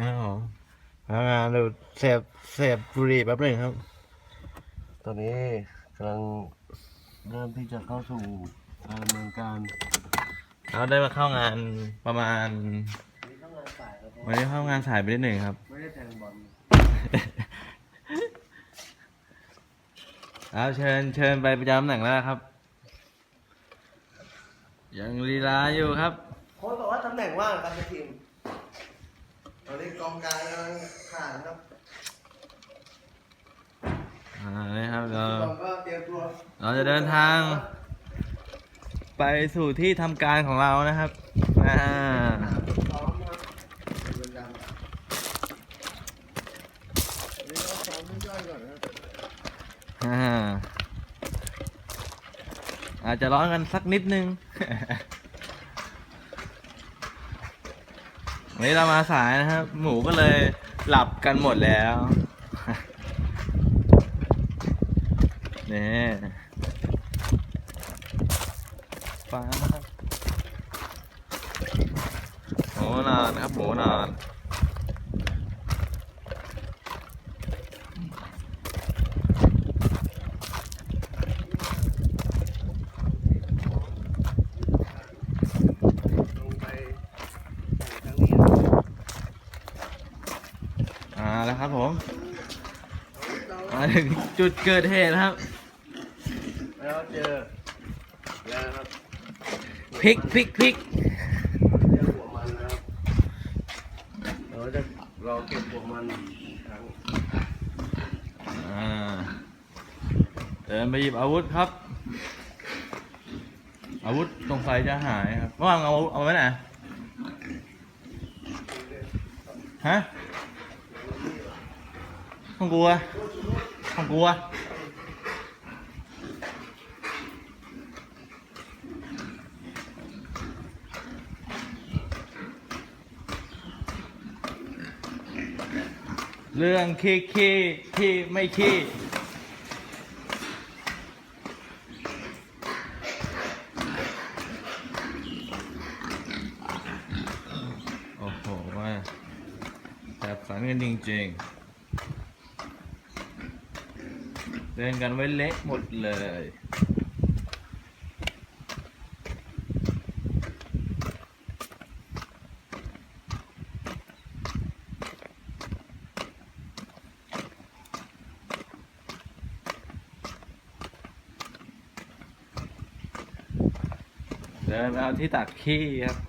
ครับผมงานดูเสพเสพบุหรี่แป๊บหนึงครับ ตอนนี้กำลังเริ่มที่จะเข้าสู่การดำเนินการเราได้มาเข้างานประมาณ วันนี้เข้างานสายไปนิดหนึ่งครับ ไม่ได้แทงบอลครับเชิญเชิญไปประจำตำแหน่งแล้วครับ ยังลีลาอยู่ครับ โค้ชบอกว่าตำแหน่งว่างครับในทีม ตอนนี้กองกลางกำลังขาดครับอ่านี่ครับเราเราก็เตรียมตัวเราจะเดินทาง ไปสู่ที่ทำการของเรานะครับอ่าพร้อมนะครับเป็นการอันนี้เราซ้อมย่อยๆก่อนนะครับอ่าอาจจะร้อนกันสักนิดนึง วันนี้เรามาสายนะครับ หมูก็เลยหลับกันหมดแล้วนี่ฟ้าครับหมูนอนครับหมูนอน ลงไปแข่งครั้งนี้นะครับ อ่า แล้วครับผมมาถึงจุดเกิดเหตุครับ แล้วเจอแล้วนะครับพลิกพลิกพลิกเจอหัวมันนะครับเราจะรอเก็บหัวมันอีกครั้งอ่าเดินไปหยิบอาวุธครับ อาวุธตรงไฟจะหายครับเมื่อวานเอาเอาไว้ไหนฮะ ของกูอะของกูอะเรื่องขี้ขี้ที่ไม่ขี้โอ้โหว่าแบบสันกันจริงๆ เล่นกันไว้เละหมดเลยเดินเอาที่ตักขี้ครับ